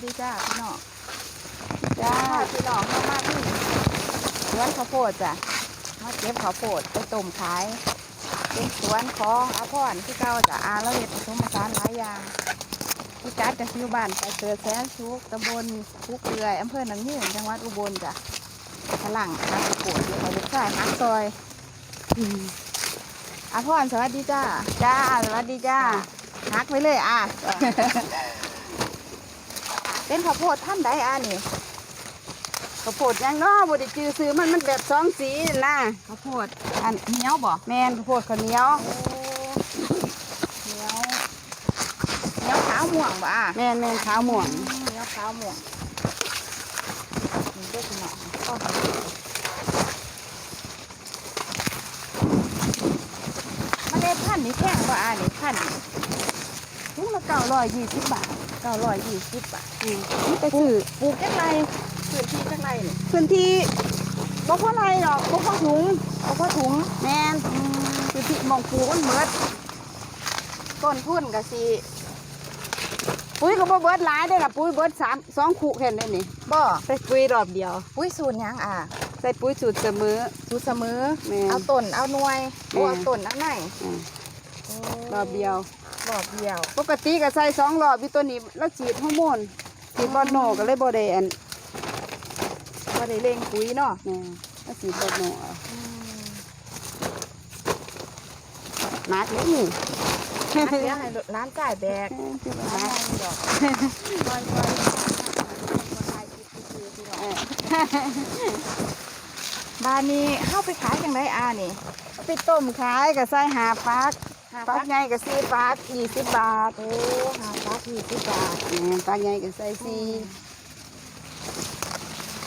สดีจ้าพี่น้องจ้าจ้าพี่น้องเข้ามาที่สวนข้าวโพดจ้ะมาเก็บข้าวโพดไปต้มขาย เป็นสวนของอาพรที่เก่าจ้ะอาละเวทผสมผสานหลายอย่างพี่กัดกับซิวบ้านไปเกิดแสนสุกตำบลทุกเรือยอำเภอหนองหินจังหวัดอุบลจ้ะพลังนักข้าวโพดอยู่ในลูกชายฮักซอยอืมอาพรสวัสดีจ้าจ้าสวัสดีจ้าฮักไว้เลยอะ เป็นข้าวโพดท่านใดอะนี่ข้าวโพดยังเนาะบ่ได้จื้อซื้อมันมันแบบสองสีนะข้าวโพดอันเหนียวบ่แม่นข้าวโพดข้าวเหนียวเหนียวเหนียวขาวม่วงบ่อะแม่นแม่นขาวม่วงเหนียวขาวม่วงนี่เด็กหน่อยมาเล็ดพันธุ์นี่แพงบ่อะนี่พันธุ์นี่ถุงละเก้าร้อยยี่สิบบาท เก้าร้อยยี่สิบบาทอืมนี่ไปซื้อปลูกจักไรพื้นที่จักไรนี่พื้นที่บ่พอไรหรอกบ่พอถุงเอาพอถุงแม่นพื้นที่หมองปลูกมันเบิดต้นทุนก็สิปุ๋ยก็บ่เบิดหลายเด้อล่ะปุ๋ยเบิดสามสองขู่แค่นั้นนี่บ่ใส่ปุ๋ยรอบเดียวปุ้ยสูตรหยังอะใส่ปุ๋ยสูตรเสมอสูตรเสมอแม่น เอาต้นเอาหน่วยแม่เอาต้นเอาไหนอืมรอบเดียว รอบเดียว ปกติก็ใส่สองรอบอยู่ตัวนี้แล้วฉีดฮอร์โมนฉีดบอลโนก็เลยบ่ได้อันก็ได้เล่งปุ๋ยเนาะแม่แล้วฉีดบอลโนเอามาร์กเลยนี่เดี๋ยวให้ร้านจ่ายแบกคือร้าว่านจ่ายดอกคอยคอยขายคิดซื้อพี่น้องเออบ้านนี้เข้าไปขายจังไรอ่านี่เอาไปต้มขายก็ใส่หาฟักหา ฟัฟักกใหญ่ก็สี่ฟักยี่สิบบาทโอ้หาฟักยี่สิบบาทแม่ฟักใหญ่ก็ใส่สี่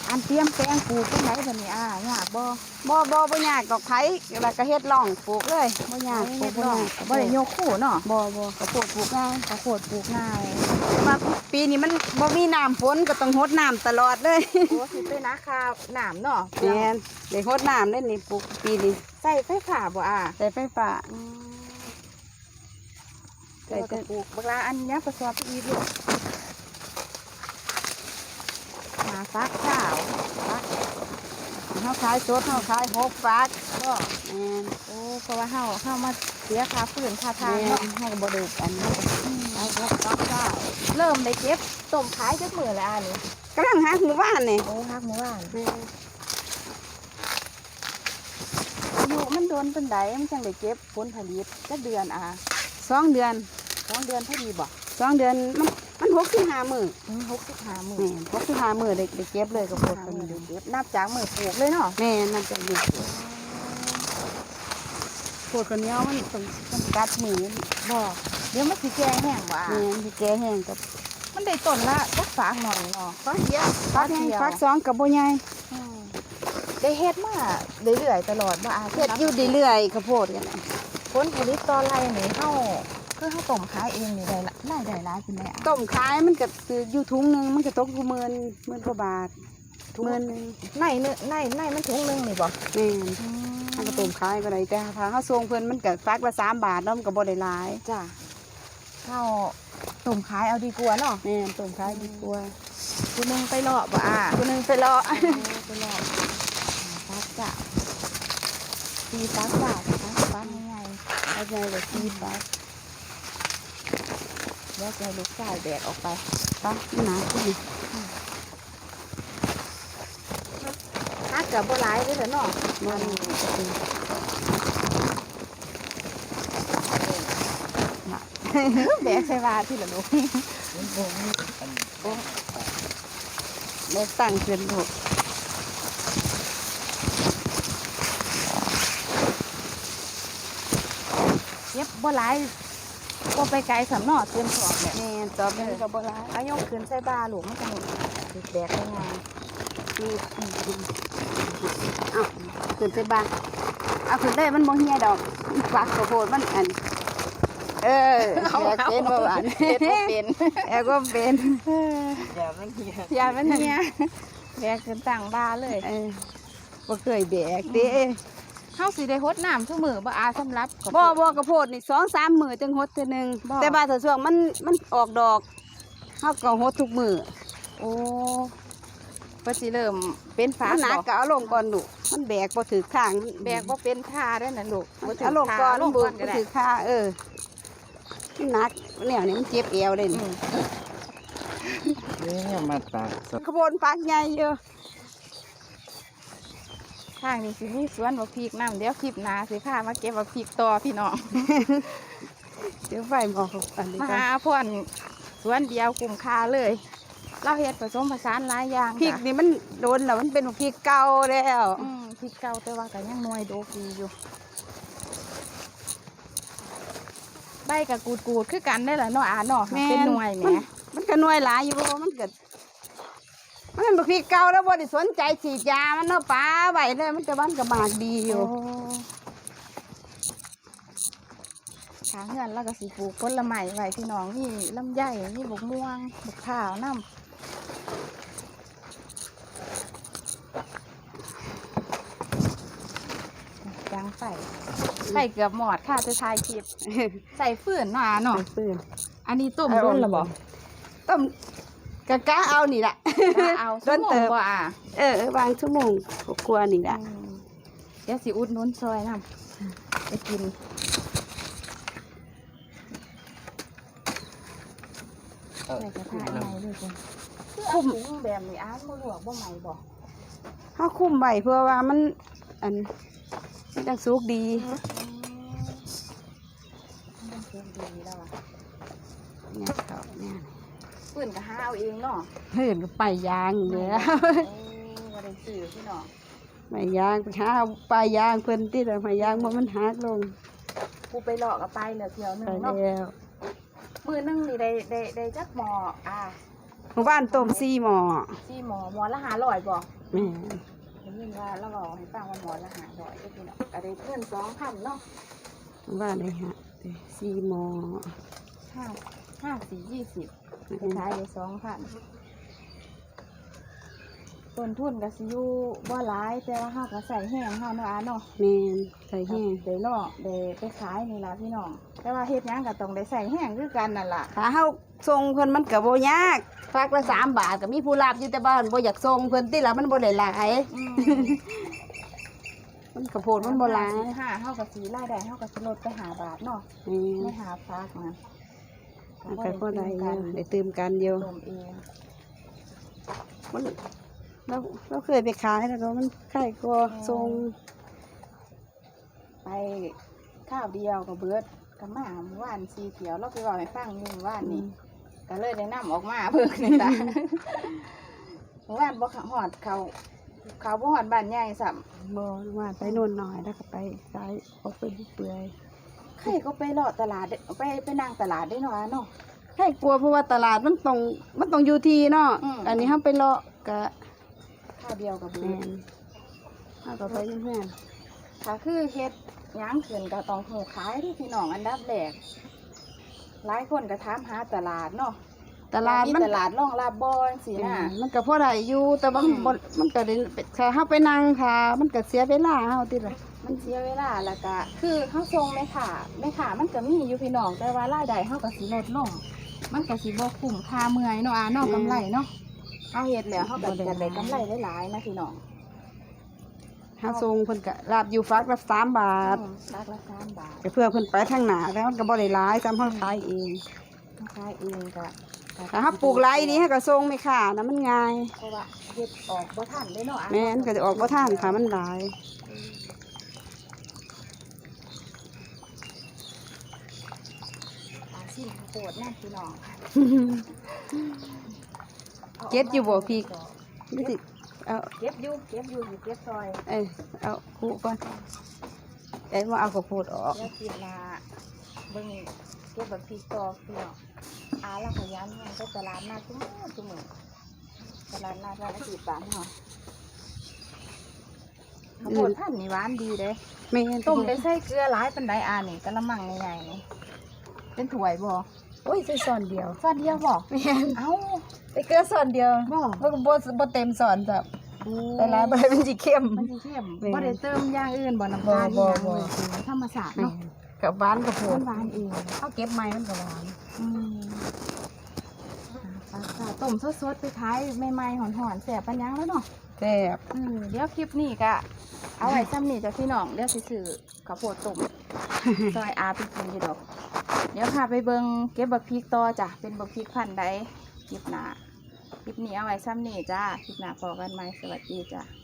อันเตรียมแปลงปลูกจังไรบันนี้อ่ายากบ่บ่บ่บ่ยากดอกไผแล้วก็เฮ็ดร่องปลูกเลยบ่ยากไม่ปลูเฮ็กดบ่ดอกยากบ่ได้โยกคู่เนาะบ่บ่ข้าวโพดปลูกง่ายข้าวโพดปลูกง่ายแต่ว่าปีนี้มันบ่มีน้ำฝนก็ต้องรดน้ำตลอดเลยโอ้สิเป็นนาคาหนามเนาะแม่นได้รดน้ำเล่นนี่ปลูกปีนี้ใส่ไฟฟ้าบ่อะใส่ไฟฟ้าใส่กระปุกเวลาอันเนี้ยกระสอบอีลูกหาฟักข้าวฟักเฮาขายสดเฮาขายหกฟักก็แม่นโอ้เพราะว่าเฮาเฮามาเสียค่าฝืนค่าทางแม่เนาะนเฮาก็บ่ได้อันนี้เอาครับฟักข้าวเริ่มได้เก็บต้มขายจักมือแล้วอันนี้กำลังหาหมู่บ้านนี่โอ้ฮักเมื่อวานแม่นอายุมันโดนเป็นไดมันจังได้เก็บผลผลิตจักเดือนอะ สองเดือนสองเดือนพอดีบ่สองเดือนมันมันหกสิบห้ามื้ออืมหกสิบห้ามือแม่นหกสิบห้ามื้อได้ได้เก็บเลยกับผลห้าผมือลิตเก็บนับจากมือปลูกเลยเนาะแม่นมันจะอยู่ปวดคนเหนี้ยวมันต้องต้องกัดมือบ่เดี๋ยวมันสิแกงแห้งบ่อะแม่นที่แก่แห้งกับมันได้ต้นละจักฝากหน่อยเนาะฟักเดียวฟักแห้งฟักสองกับบ่ใหญ่อืมได้เฮ็ดมาเรื่อยๆตลอดบ่อาเฮ็ดอยู่เรื่อยๆข้าวโพดกันน่ะ ผลผลิตตอนไรนี่เฮาคือเฮาต้มขายเองนี่ได้ละรายได้หลายเป็นไดอะต้มขายมันก็คืออยู่ถุงหนึงมันก็ตกอยู่หมื่นหมื่นกว่าบาทหมื่นหนึงในเนื้อในในมันถุงหนึงนี่บ่แม่นมันก็ต้มขายก็ได้แต่ถ้าเฮาส่งเพิ่นมันก็ฟักละสามบาทเนาะมันก็บ่ได้หลายจ้ะเฮาต้มขายเอาดีกว่าเนาะแม่นต้มขายดีกว่าผู้หนึงไปเลาะบ่อะคนหนึงไปรอไปเลาะฟักจ้ะตีฟักจ้ะ ฟักฟักง่ายเอาใจก็ซีฟักๆเดี๋ยวจะให้ลูกชายแบกออกไปฟักหนาขึ้นนี่ฮักก็บ่หลายเด้อเนาะมันแบกใส่บาที่ละลูกแม่ตั้งขึ้นลูก บบ่หลายบ่ไปไกลสำเนอเตรียมสอบเนี่ยแม่นตอบเป็นก็บ่หลายอายกขึ้นใส่บาลูกมันจะหนุถูกแบกได้ไงนี่อืมอืมเอ้าขึ้นไปบ้านเอาขึ้นได้มันบ่เหี่ยดอกฟักข้าวโพดมันอันเออแยกเป็นบ่อันเฮ็ดบ่เป็นแอกก็เป็นอย่ามันเฮียอย่ามันเฮียแบกขึ้นตั้งบาเลยเออบ่เคยแบกเด้ เฮาสิได้หดน้ำทุกมื้อบ่อาสำหรับข้าวโพบ่ด บ่กระโพดนี่สองสามมื้อจังหดเทื่อหนึงบ่ แต่บาถ้าช่วงมันมันออกดอกเฮาก็หดทุกมื้อโอ้เพิ่นสิเริ่มเป็นฝามันหนักบ่ก็เอาลงก่อนลูกมันแบกบ่ถือข้างแบกบ่เป็นท่าได้อน่ะลูกบ่ถึเอาลงก่อนขาลงบุก่อกนก็บ่ได้ถือข้าเออมันหนักเนี่ยนี่มันเจ็บเอวเลยอืนี่มนี่มาตากสดขบวนปักใหญ่เยอะ ทางนี้สิมีสวนบักพริกน้ำเดี๋ยวคลิปหน้าสิพามาเก็บบักพริกต่อพี่น้อง เดี๋ยวไฟบอกอันนี้มาก่อหานพ่อนสวนเดียวกลุ่มค่าเลย เราเฮ็ดผสมผสานหลายอย่างพริกจ้ะนี่มันโดนแล้วมันเป็นพริกเก่าแล้วอืมพริกเก่าแต่ว่าก็ยังหน่วยโดกีอยู่ ใบกับกูดกูดๆคือกันได้แหละเนาะอ่าเนาะเป็นหน่วยแหมมันมันก็หน่วยหลายอยู่เพราะว่ามันเกิด มันเป็นพริกเก่าแล้วบ่ได้สนใจฉีดยามันเนาะป้าไว้เลยมันจะบ้านก็มากดีอยู่โทางเฮือนแล้วก็สิปลูกผลไม้ไว้พี่น้องนี่ลำไยนี่บกม่วงบกข้าวน้ำยางไฟไฟเกือบหมอดค่ะจะถ่ายคลิปใส่ฟืนมาเนาะปืนอันนี้ต้มรุนหรอบอกต้ม กะกะเอานี่แหละเอาโดนเติบบ่อะเออวางชั่วโมงกลัวาๆนี่แหละอืมเดี๋ยวสิอุดหนุนซอยน้ำไปกินใส่กระทะใหม่ด้วยจ้ะคุ้มถุงแบบนี้อ้าวบ่ลวกบ่ใหม่บ่เขาคุ้มไว้เพื่อว่ามัน อันมันจังสุกดีมันเค็มดีแล้วอะเนี่ยเขาเนี่ย ปืนก็หาเอาเองเนาะเพื่อนก็ไปยางเลยโอ้บ่ได้ซื้อพี่น้องไปยางไปหาเอาปลายางเพิ่นที่แต่ไปยางมันมันหักลงกูไปหลอกเอาไปเหลือเที่ยวหนึไปงเนาะแล้วมือหนึงนี่ได้ได้ได้จักหมออ่าหมู่บ้านต้มซีหมอสี่หมอหมอละ500บ่แม่ได้ยินว่าเราบอกให้ฟังว่าหมอละ500เด้อพี่น้องก็ได้เงิน2,000เนาะหมู่บ้านเลยฮะซีหมอห้าห้าสี่ยี่สิบไป ขายเลยสองพันต้นทุนก็สิอยู่บ่หลายแต่ว่าเฮาก็ใส่แห้งเฮาเนาะอาเนาะแม่นใส่แห้งได้เนาะได้ไปขายนี่ล่ะพี่น้องแต่ว่าเฮ็ดหยังก็ต้องได้ใส่แห้งคือกันนั่นล่ะถ้าเฮาส่งเพิ่นมันก็บ่ยากฟักละสามบาทก็มีผู้รับอยู่แต่บ้านบ่อยากส่งเพิ่นติละมันบ่ได้หลายอืมมันกระโพดมันบ่หลายห้าเฮาก็สิรายได้เฮาก็สิลดไปหาบาทเนาะแม่ไม่นหาฝากมัน มันก็บ่ได้อยู่ได้ตื่มกันอรยู่วมเองมันเราเราเคยไปขายแล้วก็มันใกล้กว่าส่งไปข้าวเดียวกับเบิดกับหมาเมื่อวานสีเขียวเราไปบอกให้ฟังหนึ่งว่านนี่ก็เลยได้นำออกมาเพิ่งนี่จ้ะเมื่อวานบ่หอดเขาเขาบ่หอดบ้านใหญ่สัมบ่ว่าไปโน่นหน่อยแล้วก็ไปขายออกไปเปื่อย ใครก็ไปเลาะตลาดเด้ไปไปนั่งตลาดได้หน่อยเนาะ ให้กลัวเพราะว่าตลาดมันต้องมันต้องอยู่ที่เนาะอืม อันนี้เฮาไปเลาะก็ข้าวเดียวกับเบิแม่ดนเฮาก็ไปแม่นถ้าคือเฮ็ดหยังขึ้นก็ต้องหูขายที่พี่น้องอันดับแรกหลายคนก็ถามหาตลาดเนาะ ตลาดมันตลาดรองรับบ่จังซี่อืนะมมันก็พอได้อยู่แต่ว่าอืมบ่มันก็ได้ถ้าเฮาไปนั่งค่ะ มันก็เสียเวลาเฮาติล่ะมันเสียเวลาแล้วก็คือเฮาส่งแม่ค้าแม่ค้ามันก็มีอยู่พี่น้องแต่ว่ารายได้เฮาก็สิลดลงมันก็สิบ่คุ้มค่าเมื่อยเนาะอ่าเนาะกำไรเนาะเฮาเฮ็ดแล้วเฮาก็จะได้กำไรหลายๆนะพี่น้องเฮาส่งเพิ่นก็รับอยู่ฟักละ3บาทอืมรักละ3บาทก็เพื่อเพิ่นไปทางหน้าแล้วมันก็บ่ได้หลายตามเฮาขายเองขายเองก็ก็ ถ้าเฮาปลูกไรนี้เฮาก็ส่งไม่ค่ะนะมันง่ายเพราะว่าเฮ็ดออกบ่ทันเด้เนาะอะแม่นก็จะออกบ่ทันค่ะมันหลายอาชีพข้าวโพดแน่พี่น้องเก็บอยู่บ่พริกนี่สิเอาเก็บอยู่เก็บอยู่อยู่เก็บซอย เอ้ยเอาคู่ก่อนเอ้ยมาเอาข้าวโพดออกแล้วกินละเบิ่งเก็บแบบพริกต่อพี่น้อง อาละขยันมันก็ตลาดนัดทุกมื้อทุกมื้อตลาดนัดวันอาทิตย์บ้านเฮาข้าวโพดพันธุ์นี่หวานดีเด้แม่นต้มได้ใส่เกลือหลายปันไดอ่านี่กะละมังใหญ่ๆนี่เป็นถ้วยบ่โอ้ยใส่ซ่อนเดียวซอนเดียวบ่แม่นเอ้าไปเกลือซ่อนเดียวบ่มันก็บ่บ่เต็มซ่อนจ้ะแต่หลายบ่ได้มันสิเข้มมันสิเข้มแม่นบ่ได้เติมอย่างอื่นบ่น้ำบ่ตาลบ่อย่างบ่เลยคือธรรมชาติแม่เนาะนกับหวานข้าวโพมัดนหวานเองเฮาเก็บใหม่มันก็หวานอืมอ่าจ้ะ ต้มสดๆไปขายใหม่ๆหอนๆแสบปัญญังแล้วเนาะแซ่บอืมเดี๋ยวคลิปนี้ก็เอาไว้ซ้ำนี่จ้ะพี่น้องเดี๋ยวสิซื้อข้าวโพดต้มซอยอาไปกินอยู่ดอก เดี๋ยวพาไปเบิงเก็บบักพริกต่อจ้ะเป็นบักพริกพันธุ์ใดคลิปหน้าคลิปนี้เอาไว้ซ้ำนี่จ้าคลิปหน้าพอกันไหมสวัสดีจ้ะ